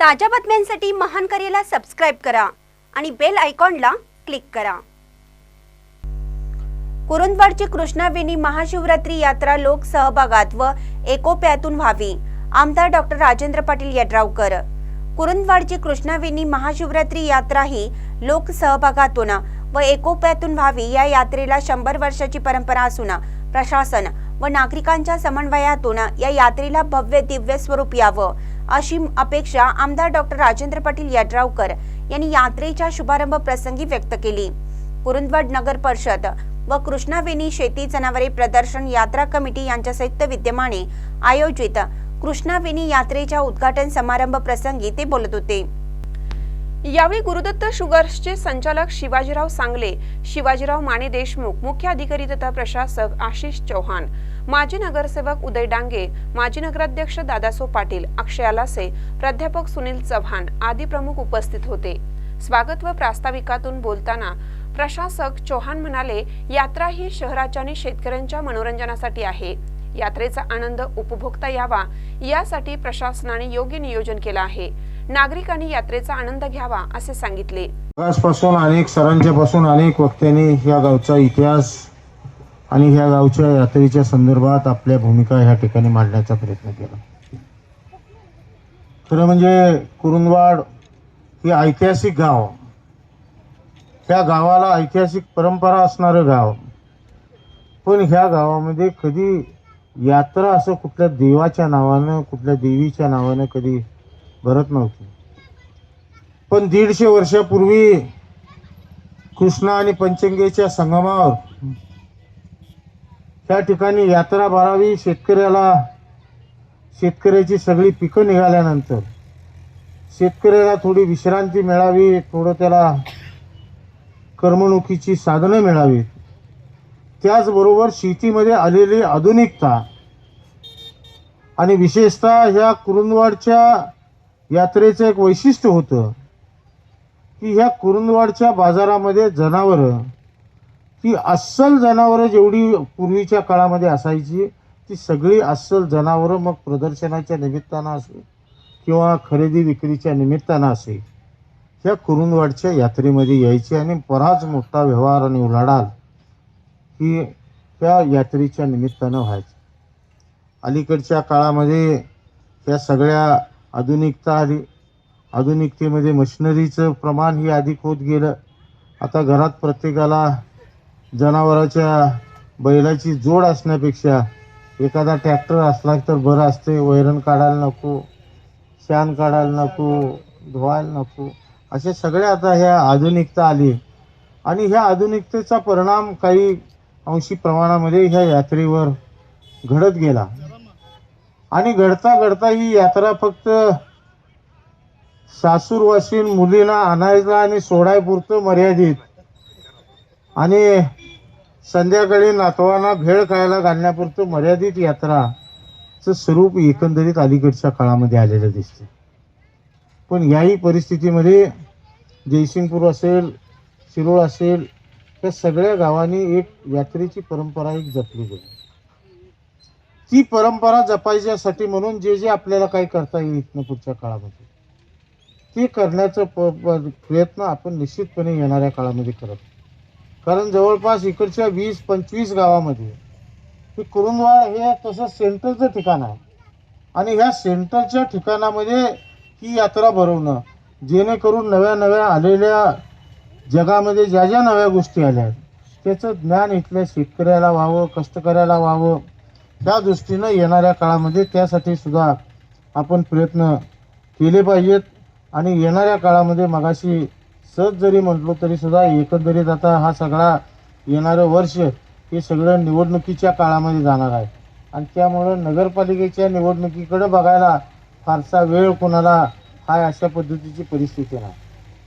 ताज्या बातम्यांसाठी महान करेला सबस्क्राईब करा आणि बेल आयकॉनला क्लिक करा. कुरुंदवाडची कृष्णावेणी महाशिवरात्री यात्रा लोक सहभागात व एकोप्यातून व्हावी. आमदार डॉक्टर राजेंद्र पाटील यड्रावकर. कुरुंदवाडची कृष्णावेणी महाशिवरात्री यात्रा ही लोक सहभागातून व एकोप्यातून व्हावी या यात्रेला शंभर वर्षाची परंपरा असून प्रशासन व नागरिकांच्या समन्वयातून या यात्रेला भव्य दिव्य स्वरूप यावं. अशी अपेक्षा आमदार डॉक्टर राजेंद्र पाटील यड्रावकर यांनी यात्रेच्या शुभारंभ प्रसंगी व्यक्त केली. कुरुंदवाड नगर परिषद व कृष्णावेणी शेती जनावरे प्रदर्शन यात्रा कमिटी यांच्या संयुक्त विद्यमाने आयोजित कृष्णावेणी यात्रेच्या उद्घाटन समारंभ प्रसंगी ते बोलत होते. यावेळी गुरुदत्त शुगर्सचे संचालक शिवाजीराव सांगले शिवाजीराव माने देशमुख मुख्य अधिकारी तथा प्रशासक आशिष चौहान माजी नगरसेवक उदय डांगे माजी नगराध्यक्ष दादासो पाटील अक्षय आलासे प्राध्यापक सुनील चव्हाण आदी प्रमुख उपस्थित होते. स्वागत व प्रास्ताविकातून बोलताना प्रशासक चौहान म्हणाले यात्रा ही शहराच्या आणि शेतकऱ्यांच्या मनोरंजनासाठी आहे. यात्रेचा आनंद उपभोगता यावा. यासाठी प्रशासनाने योग्य नियोजन केलं आहे. नागरिकांनी यात्रेचा आनंद घ्यावा असे सांगितले. आजपासून अनेक सरांच्या पासून अनेक वक्त्यांनी ह्या गावचा इतिहास आणि ह्या गावच्या यात्रेच्या संदर्भात आपल्या भूमिका ह्या ठिकाणी मांडण्याचा प्रयत्न केला. खरं म्हणजे कुरुंदवाड हे ऐतिहासिक गाव. ह्या गावाला ऐतिहासिक परंपरा असणारं गाव. पण ह्या गावामध्ये कधी यात्रा असं कुठल्या देवाच्या नावानं कुठल्या देवीच्या नावानं कधी भरत नव्हते. पण दीडशे वर्षापूर्वी कृष्णा आणि पंचंगेच्या संगमावर त्या ठिकाणी यात्रा भरावी शेतकऱ्याला शेतकऱ्याची सगळी पिकं निघाल्यानंतर शेतकऱ्याला थोडी विश्रांती मिळावी थोडं त्याला करमणुकीची साधनं मिळावीत. त्याचबरोबर शेतीमध्ये आलेली आधुनिकता आणि विशेषतः ह्या कुरुंदवाडच्या यात्रेचं एक वैशिष्ट्य होतं की ह्या कुरुंदवाडच्या बाजारामध्ये जनावरं ती अस्सल जनावरं जेवढी पूर्वीच्या काळामध्ये असायची ती सगळी अस्सल जनावरं मग प्रदर्शनाच्या निमित्तानं असेल किंवा खरेदी विक्रीच्या निमित्तानं असेल ह्या कुरुंदवाडच्या यात्रेमध्ये यायची आणि बराच मोठा व्यवहार आणि उलाढाल ही त्या यात्रेच्या निमित्तानं व्हायची. अलीकडच्या काळामध्ये ह्या सगळ्या आधुनिकता आली. आधुनिकतेमध्ये मशिनरीचं प्रमाण ही अधिक होत गेलं. आता घरात प्रत्येकाला जनावराच्या बैलाची जोड असण्यापेक्षा एखादा ट्रॅक्टर असला तर बरं असते. वैरण काढायला नको शान काढायला नको धुवायला नको. अशा सगळ्या आता ह्या आधुनिकता आली. आणि ह्या आधुनिकतेचा परिणाम काही अंशी प्रमाणामध्ये ह्या यात्रेवर घडत गेला. आणि घडता घडता ही यात्रा फक्त सासूरवासीन मुलीला आणायला आणि सोडायपुरतं मर्यादित. आणि संध्याकाळी नातवांना भेळ खायला घालण्यापुरतं मर्यादित यात्राचं स्वरूप एकंदरीत अलीकडच्या काळामध्ये आलेलं दिसते पण याही परिस्थितीमध्ये जयसिंगपूर असेल शिरोळ असेल या सगळ्या गावांनी एक यात्रेची परंपरा एक जपली गेली. ती परंपरा जपायच्यासाठी म्हणून जे जे आपल्याला काही करता येईल इथनं पुढच्या काळामध्ये ते करण्याचा प प- प्रयत्न आपण निश्चितपणे येणाऱ्या काळामध्ये करत कारण जवळपास इकडच्या वीस पंचवीस गावामध्ये हे कुरुंदवाड हे तसं सेंटरचं ठिकाण आहे. आणि ह्या सेंटरच्या ठिकाणामध्ये ही यात्रा भरवणं जेणेकरून नव्या नव्या आलेल्या जगामध्ये ज्या ज्या नव्या गोष्टी आल्या आहेत त्याचं ज्ञान इथल्या शेतकऱ्याला व्हावं कष्टकऱ्याला व्हावं त्या दृष्टीनं येणाऱ्या काळामध्ये त्यासाठी सुद्धा आपण प्रयत्न केले पाहिजेत. आणि येणाऱ्या काळामध्ये मगाशी सहज जरी म्हटलो तरी सुद्धा एकंदरीत आता हा सगळा येणारं वर्ष हे सगळं निवडणुकीच्या काळामध्ये जाणार आहे. आणि त्यामुळं नगरपालिकेच्या निवडणुकीकडं बघायला फारसा वेळ कोणाला हाय अशा पद्धतीची परिस्थिती नाही.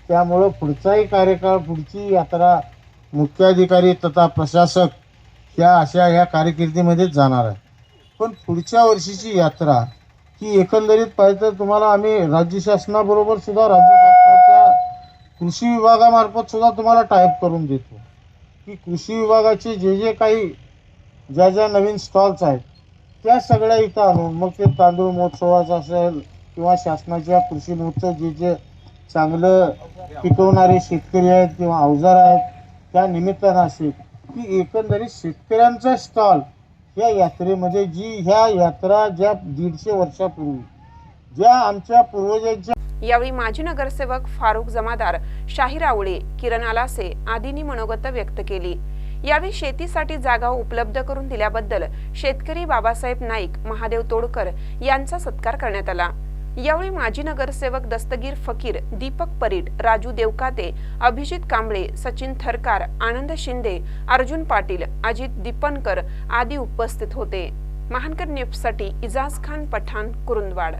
त्यामुळं पुढचाही कार्यकाळ पुढची यात्रा मुख्याधिकारी तथा प्रशासक त्या अशा ह्या कारकिर्दीमध्येच जाणार आहे. पण पुढच्या वर्षीची यात्रा ही एकंदरीत पाहिजे तर तुम्हाला आम्ही राज्य शासनाबरोबर सुद्धा राज्य शासनाच्या कृषी विभागामार्फत सुद्धा तुम्हाला टाईप करून देतो. की कृषी विभागाचे जे जे काही ज्या ज्या नवीन स्टॉल्स आहेत त्या सगळ्या इथं आणून मग ते तांदूळ महोत्सवाचं असेल किंवा शासनाच्या कृषीभूतचं जे जे चांगलं पिकवणारे शेतकरी आहेत किंवा अवजार आहेत त्या निमित्तानं असेल की एकंदरीत शेतकऱ्यांचा स्टॉल या यात्रेमध्ये जी ह्या यात्रा ज्या दीडशे वर्षापूर्वी ज्या आमच्या पूर्वजांच्या यावेळी माजी नगरसेवक फारुख जमादार शाहीर आवळे किरण आलासे आदींनी मनोगत व्यक्त केली. यावेळी शेतीसाठी जागा उपलब्ध करून दिल्याबद्दल शेतकरी बाबासाहेब नाईक महादेव तोडकर यांचा सत्कार करण्यात आला. यावेळी माजी नगरसेवक दस्तगीर फकीर दीपक परीट राजू देवकाते अभिजित कांबळे सचिन थरकार आनंद शिंदे अर्जुन पाटील अजित दीपनकर आदी उपस्थित होते. महानकर न्यूजसाठी इजाज खान पठाण कुरुंदवाड.